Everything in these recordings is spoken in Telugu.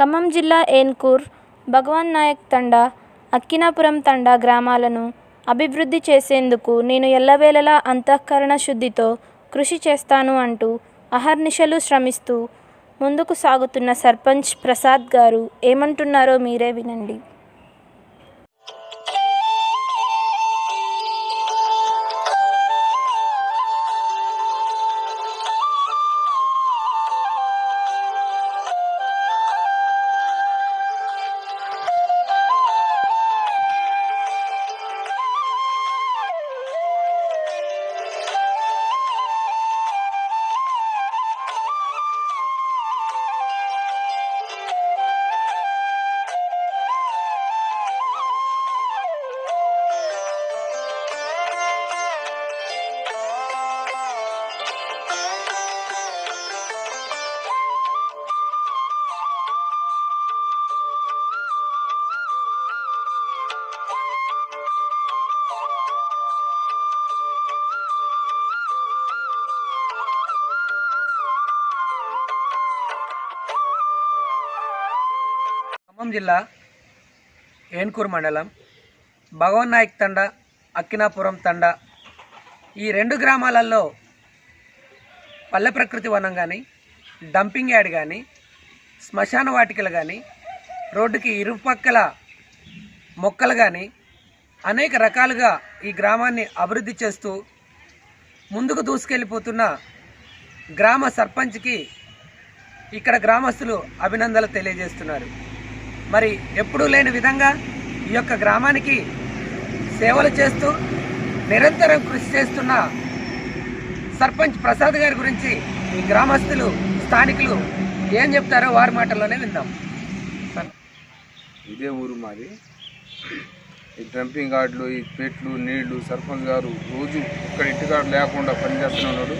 ఖమ్మం జిల్లా ఏన్కూర్ భగవాన్ నాయక్ తండా అక్కినాపురం తండా గ్రామాలను అభివృద్ధి చేసేందుకు నేను ఎల్లవేళలా అంతఃకరణ శుద్ధితో కృషి చేస్తాను అంటూ అహర్నిశలు శ్రమిస్తూ ముందుకు సాగుతున్న సర్పంచ్ ప్రసాద్ గారు ఏమంటున్నారో మీరే వినండి. ఖమ్మం జిల్లా ఏన్కూర్ మండలం భగవన్ నాయక్ తండ అక్కినాపురం తండ. ఈ రెండు గ్రామాలలో పల్లె ప్రకృతి వనం కానీ డంపింగ్ యార్డ్ కానీ శ్మశాన వాటికలు కానీ రోడ్డుకి ఇరుపక్కల మొక్కలు కానీ అనేక రకాలుగా ఈ గ్రామాన్ని అభివృద్ధి చేస్తూ ముందుకు దూసుకెళ్ళిపోతున్న గ్రామ సర్పంచ్కి ఇక్కడ గ్రామస్తులు అభినందనలు తెలియజేస్తున్నారు. మరి ఎప్పుడూ లేని విధంగా ఈ యొక్క గ్రామానికి సేవలు చేస్తూ నిరంతరం కృషి చేస్తున్న సర్పంచ్ ప్రసాద్ గారి గురించి ఈ గ్రామస్తులు స్థానికులు ఏం చెప్తారో వారి మాటల్లోనే విందాం. ఇదే ఊరు మాది. ఈ డంపింగ్ గార్డులు ఈ పెట్లు నీళ్ళు సర్పంచ్ గారు రోజు ఇక్కడ ఇంటికాడ లేకుండా పనిచేస్తూనే ఉన్నాడు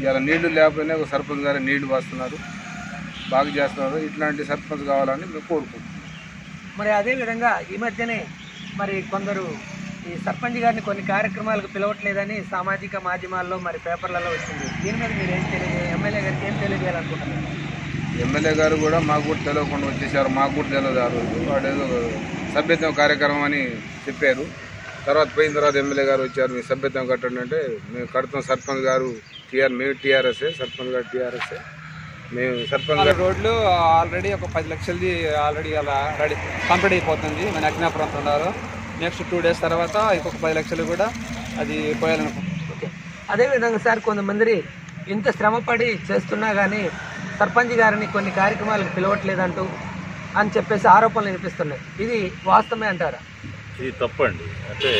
ఇవాళ నీళ్ళు లేకపోయినా ఒక సర్పంచ్ గారు నీళ్ళు వస్తున్నారు. బాగా చేస్తున్నారు. ఇట్లాంటి సర్పంచ్ కావాలని మేము కోరుకుంటున్నాం. మరి అదే విధంగా ఈ మధ్యనే మరి కొందరు ఈ సర్పంచ్ గారిని కొన్ని కార్యక్రమాలకు పిలవట్లేదని సామాజిక మాధ్యమాల్లో మరి పేపర్లలో వచ్చింది. దీని మీద మీరు ఏం తెలియజే ఎమ్మెల్యే గారికి ఏం తెలియజేయాలనుకుంటున్నారు? ఎమ్మెల్యే గారు కూడా మాకు కూడా తెలియకుండా వచ్చేసారు. మాకు కూడా తెలియదు ఆ రోజు. వాడు ఏదో సభ్యత్వం కార్యక్రమం అని చెప్పారు. తర్వాత పోయిన తర్వాత ఎమ్మెల్యే గారు వచ్చారు. మీ సభ్యత్వం కట్టండి అంటే మేము కడతాం. సర్పంచ్ గారు టీఆర్ మేము టీఆర్ఎస్ఏ సర్పంచ్ గారు టీఆర్ఎస్ఏ. మేము సర్పంచ్ రోడ్లు ఆల్రెడీ ఒక పది లక్షలది ఆల్రెడీ అలా రెడీ కంప్లీట్ అయిపోతుంది. మన అగ్నాపురం ఉన్నారు. నెక్స్ట్ టూ డేస్ తర్వాత ఇంకొక పది లక్షలు కూడా అది పోయాలనుకుంటున్నాం ఓకే. అదేవిధంగా సార్ కొంతమంది ఇంత శ్రమపడి చేస్తున్నా కానీ సర్పంచ్ గారిని కొన్ని కార్యక్రమాలకు పిలవట్లేదంటూ అని చెప్పేసి ఆరోపణలు వినిపిస్తున్నాయి. ఇది వాస్తవమే అంటారా? ఇది తప్పండి. అంటే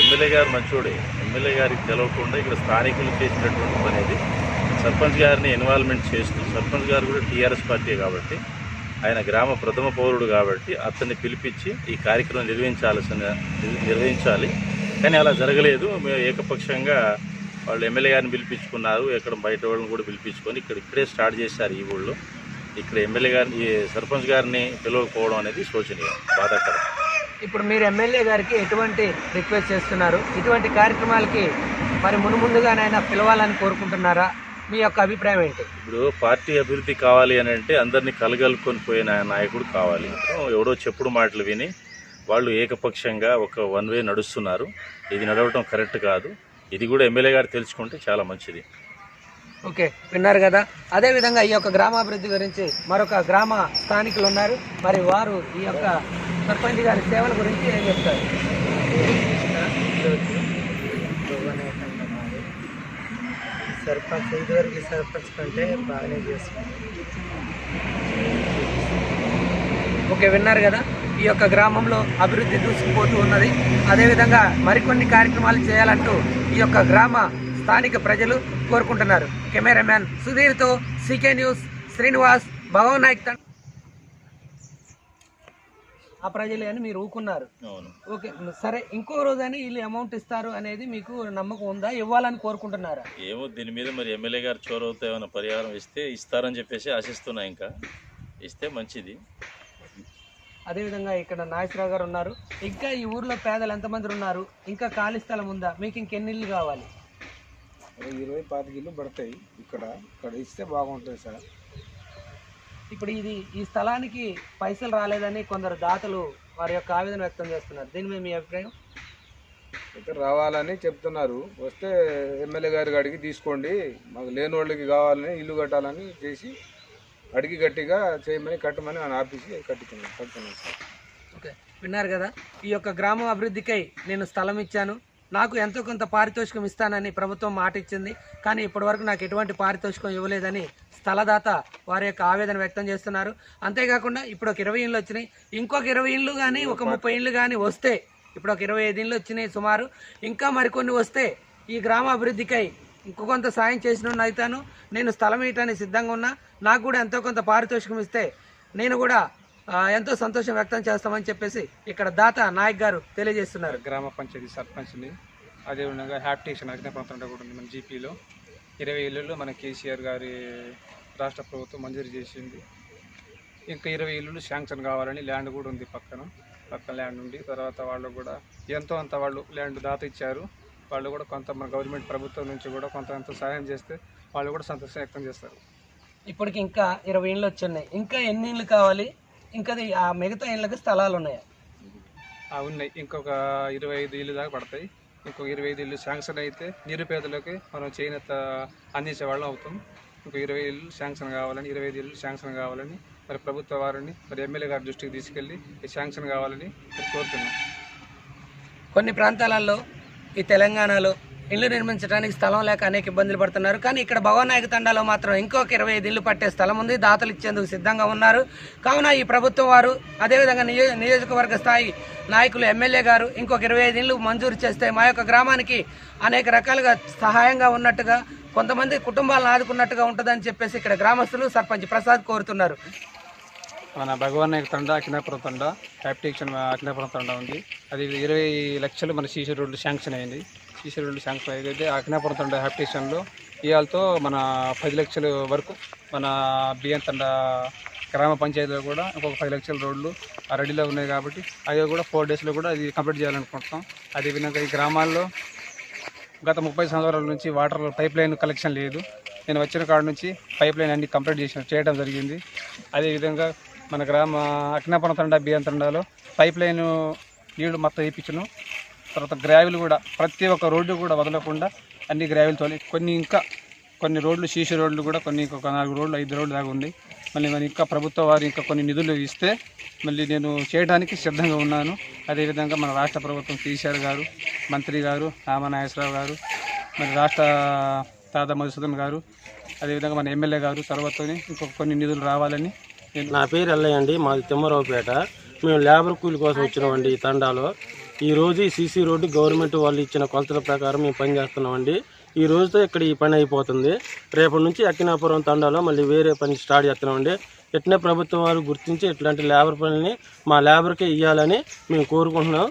ఎమ్మెల్యే గారు మంచోడే. ఎమ్మెల్యే గారికి తెలవకుండా ఇక్కడ స్థానికులు చేసినటువంటి పని ఇది సర్పంచ్ గారిని ఇన్వాల్వ్మెంట్ చేస్తూ సర్పంచ్ గారు కూడా టీఆర్ఎస్ పార్టీ కాబట్టి ఆయన గ్రామ ప్రథమ పౌరుడు కాబట్టి అతన్ని పిలిపించి ఈ కార్యక్రమం నిర్వహించాల్సిన నిర్వహించాలి. కానీ అలా జరగలేదు. మేము ఏకపక్షంగా వాళ్ళు ఎమ్మెల్యే గారిని పిలిపించుకున్నారు. ఇక్కడ బయట వాళ్ళని కూడా పిలిపించుకొని ఇక్కడ ఇక్కడే స్టార్ట్ చేశారు ఈ ఊళ్ళో. ఇక్కడ ఎమ్మెల్యే గారిని ఈ సర్పంచ్ గారిని పిలవకపోవడం అనేది శోచనీయం బాధాకరం. ఇప్పుడు మీరు ఎమ్మెల్యే గారికి ఎటువంటి రిక్వెస్ట్ చేస్తున్నారు? ఇటువంటి కార్యక్రమాలకి మరి మునుముందుగానైనా పిలవాలని కోరుకుంటున్నారా? మీ యొక్క అభిప్రాయం ఏంటి? ఇప్పుడు పార్టీ అభివృద్ధి కావాలి అని అంటే అందరినీ కలగలుకొని పోయిన నాయకుడు కావాలి. ఎవడో చెప్పుడు మాటలు విని వాళ్ళు ఏకపక్షంగా ఒక వన్ వే నడుస్తున్నారు. ఇది నడవటం కరెక్ట్ కాదు. ఇది కూడా ఎమ్మెల్యే గారు తెలుసుకుంటే చాలా మంచిది. ఓకే విన్నారు కదా. అదేవిధంగా ఈ యొక్క గ్రామాభివృద్ధి గురించి మరొక గ్రామ స్థానికులు ఉన్నారు. మరి వారు ఈ యొక్క సర్పంచ్ గారి సేవల గురించి ఏం చెప్తారు? సర్పంచ్ ఇదివరకు సర్పంచ్ కంటే బాగానే చేస్తుంది. ఓకే విన్నారు కదా? ఈ యొక్క గ్రామంలో అభివృద్ధి దూసుకుపోతూ ఉన్నది. అదేవిధంగా మరికొన్ని కార్యక్రమాలు చేయాలంటూ ఈ యొక్క గ్రామ స్థానిక ప్రజలు కోరుకుంటున్నారు. కెమెరామ్యాన్ సుధీర్తో సీకే న్యూస్ శ్రీనివాస్ భగవన్ నాయక్ ఆ ప్రజలు అని మీరు ఊకున్నారు. అవును. ఓకే సరే ఇంకో రోజని వీళ్ళు అమౌంట్ ఇస్తారు అనేది మీకు నమ్మకం ఉందా? ఇవ్వాలని కోరుకుంటున్నారా? ఏమో దీని మీద మరి ఎమ్మెల్యే గారు చొరవతో ఏమైనా పరిహారం ఇస్తే ఇస్తారని చెప్పేసి ఆశిస్తున్నా ఇంకా. ఇస్తే మంచిది. అదేవిధంగా ఇక్కడ నాగేశ్వరరావు గారు ఉన్నారు. ఇంకా ఈ ఊర్లో పేదలు ఎంతమంది ఉన్నారు? ఇంకా ఖాళీ స్థలం ఉందా? మీకు ఇంకెన్ని ఇల్లు కావాలి? ఇరవై పాతిక ఇల్లు పడతాయి. ఇక్కడ ఇక్కడ ఇస్తే బాగుంటుంది సార్. ఇప్పుడు ఇది ఈ స్థలానికి పైసలు రాలేదని కొందరు దాతలు వారి యొక్క ఆవేదన వ్యక్తం చేస్తున్నారు. దీని మీద మీ అభిప్రాయం? అయితే రావాలని చెప్తున్నారు. వస్తే ఎమ్మెల్యే గారికి అడిగి తీసుకోండి. మాకు లేని వాళ్ళకి కావాలని ఇల్లు కట్టాలని చేసి అడిగి గట్టిగా చేయమని కట్టమని ఆయన ఆఫీసి కట్టుకున్నాను. కట్టుకున్నాను సార్. ఓకే. విన్నారు కదా ఈ యొక్క గ్రామం అభివృద్ధికై నేను స్థలం ఇచ్చాను. నాకు ఎంతో కొంత పారితోషికం ఇస్తానని ప్రభుత్వం మాట ఇచ్చింది కానీ ఇప్పటివరకు నాకు ఎటువంటి పారితోషికం ఇవ్వలేదని స్థలదాత వారి యొక్క ఆవేదన వ్యక్తం చేస్తున్నారు. అంతేకాకుండా ఇప్పుడు ఒక ఇరవై ఇండ్లు వచ్చినాయి. ఇంకొక ఇరవై ఇండ్లు కానీ ఒక ముప్పై ఇండ్లు కానీ వస్తే ఇప్పుడు ఒక ఇరవై ఐదు ఇండ్లు వచ్చినాయి సుమారు. ఇంకా మరికొన్ని వస్తే ఈ గ్రామాభివృద్ధికై ఇంకో కొంత సాయం చేసిన అవుతాను నేను స్థలం వేయటానికి సిద్ధంగా ఉన్నా. నాకు కూడా ఎంతో కొంత పారితోషికం ఇస్తే నేను కూడా ఎంతో సంతోషం వ్యక్తం చేస్తామని చెప్పేసి ఇక్కడ దాత నాయక్ గారు తెలియజేస్తున్నారు. గ్రామ పంచాయతీ సర్పంచ్ని అదేవిధంగా హ్యాప్టేషన్ అగ్నిపంత్రం కూడా ఉంది మన జీపీలో ఇరవై ఇళ్ళు మన కేసీఆర్ గారి రాష్ట్ర ప్రభుత్వం మంజూరు చేసింది. ఇంకా ఇరవై ఇళ్ళు శాంక్షన్ కావాలని ల్యాండ్ కూడా ఉంది పక్కన. పక్కన ల్యాండ్ ఉంది. తర్వాత వాళ్ళు కూడా ఎంతో అంత వాళ్ళు ల్యాండ్ దాత ఇచ్చారు వాళ్ళు కూడా కొంత మన గవర్నమెంట్ ప్రభుత్వం నుంచి కూడా కొంత ఎంతో సహాయం చేస్తే వాళ్ళు కూడా సంతోషం వ్యక్తం చేస్తారు. ఇప్పటికి ఇంకా ఇరవై ఇళ్ళు వచ్చున్నాయి ఇంకా ఎన్ని ఇళ్ళు కావాలి? ఇంకా అది ఆ మిగతా ఇళ్ళకి స్థలాలు ఉన్నాయా ఆ ఉన్నాయి. ఇంకొక ఇరవై ఐదు ఇల్లు దాకా పడతాయి. ఇంకొక ఇరవై ఐదు ఇల్లు శాంక్షన్ అయితే నిరుపేదలకి మనం చేనేత అందించే వాళ్ళం అవుతాం. ఇంకో ఇరవై ఇల్లు శాంక్షన్ కావాలని ఇరవై ఐదు ఇల్లు శాంక్షన్ కావాలని మరి ప్రభుత్వ వారిని మరి ఎమ్మెల్యే గారి దృష్టికి తీసుకెళ్ళి ఈ శాంక్షన్ కావాలని కోరుతున్నాం. కొన్ని ప్రాంతాలలో ఈ తెలంగాణలో ఇల్లు నిర్మించడానికి స్థలం లేక అనేక ఇబ్బందులు పడుతున్నారు. కానీ ఇక్కడ భవనాయక తండాలో మాత్రం ఇంకొక ఇరవై ఐదు ఇల్లు పట్టే స్థలం ఉంది. దాతలు ఇచ్చేందుకు సిద్ధంగా ఉన్నారు. కావున ఈ ప్రభుత్వం వారు అదేవిధంగా నియో నియోజకవర్గ స్థాయి నాయకులు ఎమ్మెల్యే గారు ఇంకొక ఇరవై ఐదు ఇల్లు మంజూరు చేస్తే మా యొక్క గ్రామానికి అనేక రకాలుగా సహాయంగా ఉన్నట్టుగా కొంతమంది కుటుంబాలను ఆదుకున్నట్టుగా ఉంటుందని చెప్పేసి ఇక్కడ గ్రామస్తులు సర్పంచ్ ప్రసాద్ కోరుతున్నారు. మన భగవాన్ నాయక తండ అకినాపురం తండ హ్యాప్టేషన్ అకినాపురం తండ ఉంది. అది ఇరవై లక్షలు మన సీసీ రోడ్లు శాంక్షన్ అయింది. సీసీ రోడ్లు శాంక్షన్ అయితే అకినాపురం తండ హ్యాప్టేషన్లో ఇవాళతో మన పది లక్షల వరకు మన బియ్యం తండ గ్రామ పంచాయతీలో కూడా ఇంకొక పది లక్షల రోడ్లు ఆ రెడీలో ఉన్నాయి కాబట్టి అవి కూడా ఫోర్ డేస్లో కూడా అది కంప్లీట్ చేయాలనుకుంటున్నాం. అదేవిధంగా ఈ గ్రామాల్లో గత ముప్పై సంవత్సరాల నుంచి వాటర్ పైప్ లైన్ కలెక్షన్ లేదు. నేను వచ్చిన కాడ నుంచి పైప్ లైన్ అన్ని కంప్లీట్ చేసిన చేయడం జరిగింది. అదేవిధంగా మన గ్రామ అక్నాపురం తండా బియ్యం తండాలో పైప్ లైన్ నీళ్ళు మొత్తం వేయించను తర్వాత గ్రావెల్ కూడా ప్రతి ఒక్క రోడ్డు కూడా వదలకుండా అన్ని గ్రావెల్ తోలి కొన్ని ఇంకా కొన్ని రోడ్లు సీసీ రోడ్లు కూడా కొన్ని ఇంకొక నాలుగు రోడ్లు ఐదు రోడ్లు దాకా ఉన్నాయి. మళ్ళీ మరి ఇంకా ప్రభుత్వ వారు ఇంకా కొన్ని నిధులు ఇస్తే మళ్ళీ నేను చేయడానికి సిద్ధంగా ఉన్నాను. అదేవిధంగా మన రాష్ట్ర ప్రభుత్వం కేసీఆర్ గారు మంత్రి గారు రామనాగేశ్వరరావు గారు మరి రాష్ట్ర తాత మధుసూదన్ గారు అదేవిధంగా మన ఎమ్మెల్యే గారు తర్వాతని ఇంకొక కొన్ని నిధులు రావాలని నేను నా పేరు ఎల్లయ్య అండి మాది తిమ్మరావుపేట. మేము లేబర్ కూలి కోసం వచ్చినామండి ఈ తండాలో. ఈరోజు ఈ సీసీ రోడ్డు గవర్నమెంట్ వాళ్ళు ఇచ్చిన కొలతల ప్రకారం మేము పని చేస్తున్నామండి. ఈ రోజుతో ఇక్కడ ఈ పని అయిపోతుంది. రేపటి నుంచి అక్కినాపురం తండాలో మళ్ళీ వేరే పని స్టార్ట్ చేస్తున్నామండి. ఎట్నే ప్రభుత్వం వారు గుర్తించి ఇట్లాంటి లేబర్ పనిని మా లేబర్కే ఇవ్వాలని మేము కోరుకుంటున్నాం.